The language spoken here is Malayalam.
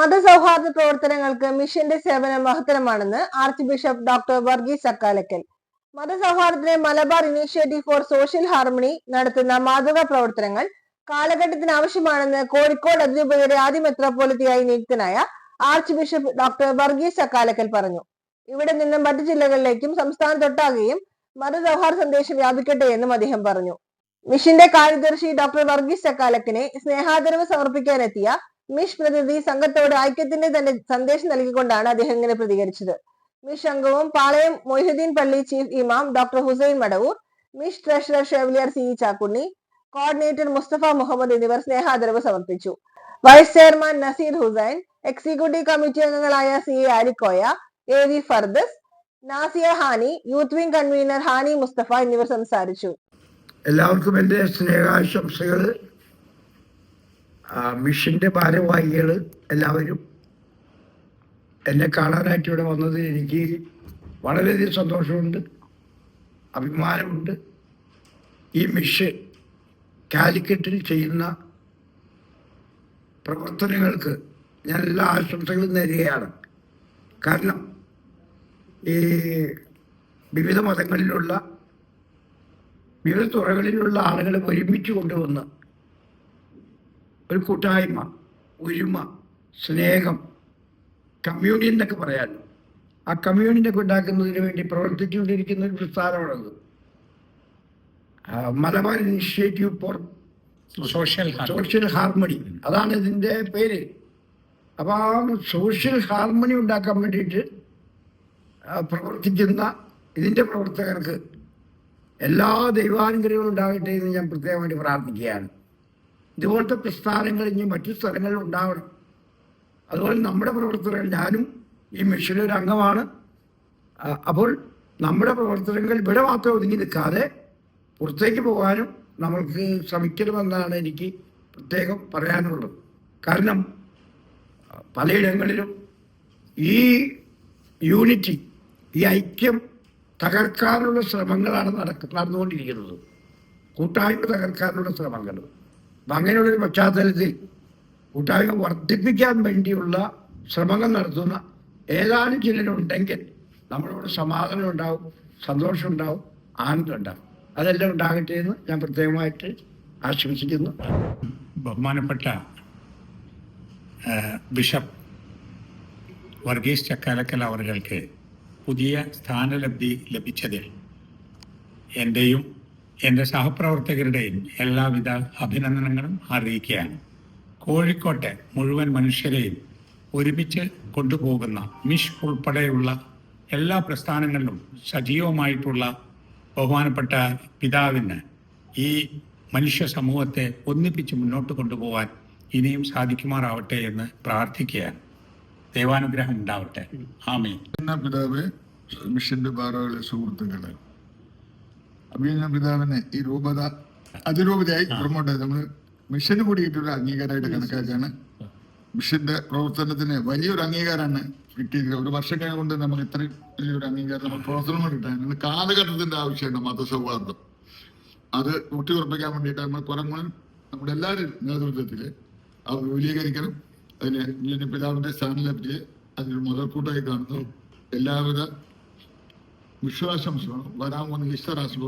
മതസൗഹാർദ്ദ പ്രവർത്തനങ്ങൾക്ക് മിഷന്റെ സേവനം മഹത്തരമാണെന്ന് archbishop doctor Varghese Akkalakkal. മതസൗഹാർദ്ദത്തിന് Malabar Initiative for Social Harmony നടത്തുന്ന മാതൃകാ പ്രവർത്തനങ്ങൾ കാലഘട്ടത്തിന് ആവശ്യമാണെന്ന് കോഴിക്കോട് അതിരൂപതയുടെ ആദ്യ മെത്രോപോളിറ്റിയായി നിയുക്തനായ archbishop doctor Varghese Akkalakkal പറഞ്ഞു. ഇവിടെ നിന്നും മറ്റു ജില്ലകളിലേക്കും സംസ്ഥാനത്തൊട്ടാകെയും മതസൗഹാർദ്ദ സന്ദേശം വ്യാപിക്കട്ടെ എന്നും അദ്ദേഹം പറഞ്ഞു. മിഷന്റെ കാര്യദർശി ഡോക്ടർ വർഗീസ് അക്കാലക്കിനെ സ്നേഹാദരവ് സമർപ്പിക്കാനെത്തിയ മിഷ് പ്രതിനിധി സംഘത്തോട് ഐക്യത്തിന്റെ തന്നെ സന്ദേശം നൽകിക്കൊണ്ടാണ് അദ്ദേഹം ഇങ്ങനെ പ്രതികരിച്ചത്. മിഷ് അംഗവും പാളയം മൊയ്ഹുദ്ദീൻ പള്ളി ചീഫ് ഇമാം doctor Hussain Madavoor മിഷ് treasurer chevalier C Chakkunni coordinator Musthafa Muhammad എന്നിവർ സ്നേഹാദരവ് സമർപ്പിച്ചു. Vice chairman Nazeer Hussain executive committee അംഗങ്ങളായ C A Arikoya A V Fardas Nasiya Hani youth wing convenor Hani Musthafa എന്നിവർ സംസാരിച്ചു. എല്ലാവർക്കും എന്റെ സ്നേഹാശംസകൾ. മിഷന്റെ ഭാരവാഹികൾ എല്ലാവരും എന്നെ കാണാനായിട്ട് ഇവിടെ വന്നതിൽ എനിക്ക് വളരെയധികം സന്തോഷമുണ്ട് അഭിമാനമുണ്ട്. ഈ മിഷൻ കാലിക്കറ്റിൽ ചെയ്യുന്ന പ്രവർത്തനങ്ങൾക്ക് ഞാൻ എല്ലാ ആശംസകളും നേരുകയാണ്. കാരണം ഈ വിവിധ മതങ്ങളിലുള്ള വിവിധ തുറകളിലുള്ള ആളുകളെ ഒരുമിച്ച് കൊണ്ടുവന്ന് ഒരു കൂട്ടായ്മ ഒരുമ സ്നേഹം കമ്മ്യൂണിയൻ എന്നൊക്കെ പറയാമല്ലോ ആ കമ്മ്യൂണിയനൊക്കെ ഉണ്ടാക്കുന്നതിന് വേണ്ടി പ്രവർത്തിച്ചുകൊണ്ടിരിക്കുന്ന ഒരു പ്രസ്ഥാനമാണത്. Malabar Initiative for Social Social Harmony അതാണ് ഇതിന്റെ പേര്. അപ്പോൾ ആ സോഷ്യൽ ഹാർമണി ഉണ്ടാക്കാൻ വേണ്ടിയിട്ട് പ്രവർത്തിക്കുന്ന ഇതിന്റെ പ്രവർത്തകർക്ക് എല്ലാ ദൈവാനുഗ്രഹങ്ങളും ഉണ്ടാകട്ടെ എന്ന് ഞാൻ പ്രത്യേകമായിട്ട് പ്രാർത്ഥിക്കുകയാണ്. ഇതുപോലത്തെ പ്രസ്ഥാനങ്ങൾ ഇനി മറ്റു സ്ഥലങ്ങളിൽ ഉണ്ടാവണം. അതുപോലെ നമ്മുടെ പ്രവർത്തകർ ഞാനും ഈ മിഷനിൽ ഒരു അംഗമാണ്. അപ്പോൾ നമ്മുടെ പ്രവർത്തനങ്ങൾ ഇവിടെ മാത്രം ഒതുങ്ങി നിൽക്കാതെ പുറത്തേക്ക് പോകാനും നമ്മൾക്ക് ശ്രമിക്കണമെന്നാണ് എനിക്ക് പ്രത്യേകം പറയാനുള്ളത്. കാരണം പലയിടങ്ങളിലും ഈ യൂണിറ്റി ഈ ഐക്യം തകർക്കാനുള്ള ശ്രമങ്ങളാണ് നടക്ക നടന്നുകൊണ്ടിരിക്കുന്നത്. കൂട്ടായ്മ തകർക്കാനുള്ള ശ്രമങ്ങൾ. അപ്പം അങ്ങനെയുള്ളൊരു പശ്ചാത്തലത്തിൽ കൂട്ടായ്മ വർദ്ധിപ്പിക്കാൻ വേണ്ടിയുള്ള ശ്രമങ്ങൾ നടത്തുന്ന ഏതാനും ചിലരുണ്ടെങ്കിൽ നമ്മളോട് സമാധാനം ഉണ്ടാവും സന്തോഷം ഉണ്ടാവും ആനന്ദം ഉണ്ടാവും. അതെല്ലാം ഉണ്ടാകട്ടെ എന്ന് ഞാൻ പ്രത്യേകമായിട്ട് ആശംസിക്കുന്നു. ബഹുമാനപ്പെട്ട ബിഷപ്പ് വർഗീസ് ചക്കാലക്കൽ അവർക്ക് പുതിയ സ്ഥാനലബ്ധി ലഭിച്ചതിൽ എന്റെയും എന്റെ സഹപ്രവർത്തകരുടെയും എല്ലാവിധ അഭിനന്ദനങ്ങളും അറിയിക്കുകയാണ്. കോഴിക്കോട്ടെ മുഴുവൻ മനുഷ്യരെയും ഒരുമിച്ച് കൊണ്ടുപോകുന്ന മിഷ് ഉൾപ്പെടെയുള്ള എല്ലാ പ്രസ്ഥാനങ്ങളിലും സജീവമായിട്ടുള്ള ബഹുമാനപ്പെട്ട പിതാവിന് ഈ മനുഷ്യ സമൂഹത്തെ ഒന്നിപ്പിച്ച് മുന്നോട്ട് കൊണ്ടുപോകാൻ ഇനിയും സാധിക്കുമാറാവട്ടെ എന്ന് പ്രാർത്ഥിക്കുകയാണ്. ദൈവാനുഗ്രഹം ഉണ്ടാവട്ടെ. അഭിനന്ദ പിതാവ് മിഷന്റെ ഭാരവാഹികളെ സുഹൃത്തുക്കളെ അഭിനന്ദ പിതാവിനെ ഈ രൂപത അതിരൂപതയായി പ്രൊമോട്ട് ചെയ്ത് നമ്മൾ മിഷന് കൂടിയിട്ടുള്ള അംഗീകാരമായിട്ട് കണക്കാക്കാണ്. മിഷന്റെ പ്രവർത്തനത്തിന് വലിയൊരു അംഗീകാരമാണ് കിട്ടിയത് ഒരു വർഷം കൊണ്ട് നമ്മൾ ഇത്രയും വലിയൊരു അംഗീകാരം നമ്മൾ പ്രവർത്തനം കിട്ടാൻ കാലഘട്ടത്തിന്റെ ആവശ്യമുണ്ട് മതസൗഹാർദ്ദം അത് ഊട്ടിയുറപ്പിക്കാൻ വേണ്ടിയിട്ട് നമ്മൾ കുറങ്ങൾ നമ്മുടെ എല്ലാവരും നേതൃത്വത്തിൽ അത് വിപുലീകരിക്കണം. അതിന് പിതാവിന്റെ പിതാവിന്റെ ലഭിച്ച് അതിന് മുതൽക്കൂട്ടായി കാണുന്നു. എല്ലാവിധ విశ్వాసం వలన మనకి ఇష్ట రాశి